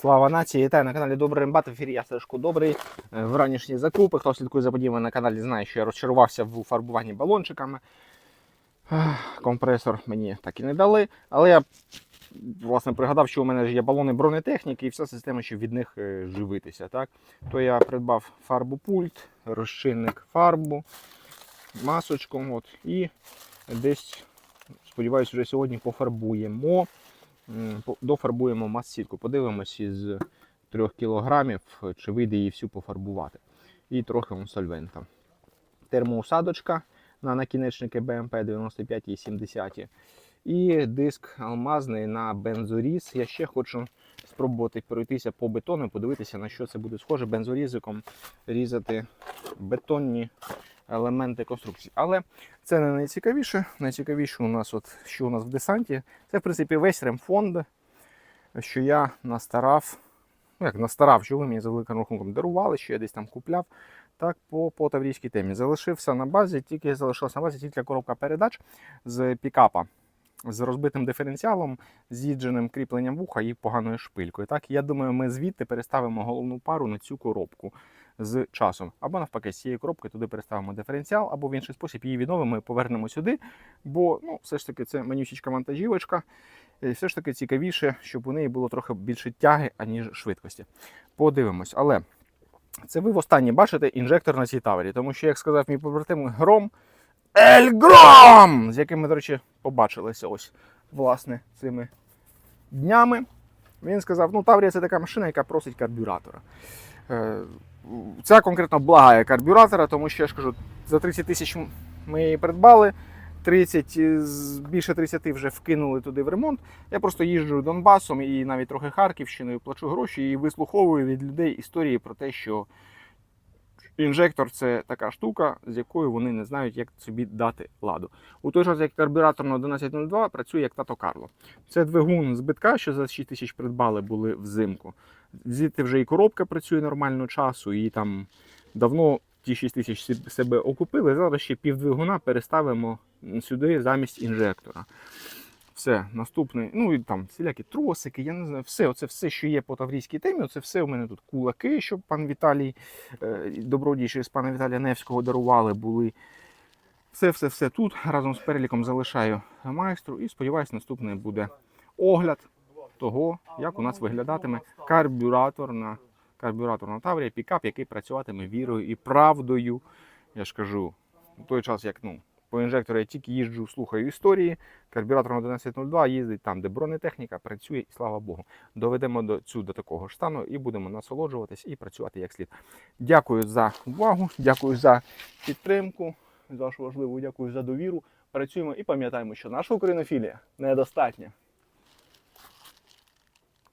Слава нації! Вітаю на каналі Добрий Рембат. В ефірі я Сашко Добрий. Е, В ранішні закупи. Хто слідкує за подіями на каналі, знає, що я розчарувався в фарбуванні балончиками. Компресор мені так і не дали. Але я власне пригадав, що у мене ж є балони бронетехніки і вся система, щоб від них е, живитися. Так? То я придбав фарбу пульт, розчинник фарбу, масочку. От, і десь, сподіваюся, вже сьогодні пофарбуємо. Дофарбуємо мас-сітку. Подивимось із 3 кілограмів, чи вийде її всю пофарбувати. І трохи сольвента. Термоусадочка на накінечники BMP 95 і 70. І диск алмазний на бензоріз. Я ще хочу спробувати пройтися по бетону, подивитися, на що це буде схоже бензорізиком різати бетонні елементи конструкції. Але це не найцікавіше. Найцікавіше у нас, от, що у нас в десанті, це, в принципі, весь ремфонд, що я настарав. Ну, як настарав, що ви мені за великим рахунком дарували, що я десь там купляв. Так, по, по таврійській темі. Залишився на базі, тільки залишилася на базі тільки коробка передач з пікапа. З розбитим диференціалом, з'їдженим кріпленням вуха і поганою шпилькою. Так, я думаю, ми звідти переставимо головну пару на цю коробку з часом. Або навпаки, з цієї коробки туди переставимо диференціал, або в інший спосіб її відновимо і повернемо сюди. Бо ну, все ж таки це манюсічка вантажівочка. І все ж таки цікавіше, щоб у неї було трохи більше тяги, аніж швидкості. Подивимось. Але це ви востаннє бачите інжектор на цій тавері, тому що, як сказав мій побратим, гром Ель Гром! З яким ми, до речі, побачилися ось власне цими днями. Він сказав: ну, Таврія це така машина, яка просить карбюратора. Е, Ця конкретно благає карбюратора, тому що я ж кажу, за 30 тисяч ми її придбали. 30, більше 30 вже вкинули туди в ремонт. Я просто їжджу Донбасом і навіть трохи Харківщиною, плачу гроші і вислуховую від людей історії про те, що інжектор це така штука, з якою вони не знають, як собі дати ладу. У той час, як карбюратор на 1102 працює як тато Карло. Це двигун збитка, що за 6 тисяч придбали були взимку. Звідти вже і коробка працює нормально часу, і там давно ті 6 тисяч себе окупили. Зараз ще півдвигуна переставимо сюди замість інжектора. Все, наступний, ну і там всілякі тросики, я не знаю, все, оце все, що є по таврійській темі, це все у мене тут кулаки, що пан Віталій, е, добродійші з пана Віталія Невського дарували, були. Все, все, все тут разом з переліком залишаю майстру і сподіваюся, наступний буде огляд того, як у нас виглядатиме карбюратор на карбюратор на Таврія, пікап, який працюватиме вірою і правдою. Я ж кажу, в той час, як ну, по інжектору я тільки їжджу, слухаю історії. Карбюратор на 1102 їздить там, де бронетехніка працює, і слава Богу. Доведемо до цю до такого ж стану і будемо насолоджуватись і працювати як слід. Дякую за увагу, дякую за підтримку, за вашу важливу, дякую за довіру. Працюємо і пам'ятаємо, що наша українофілія недостатня.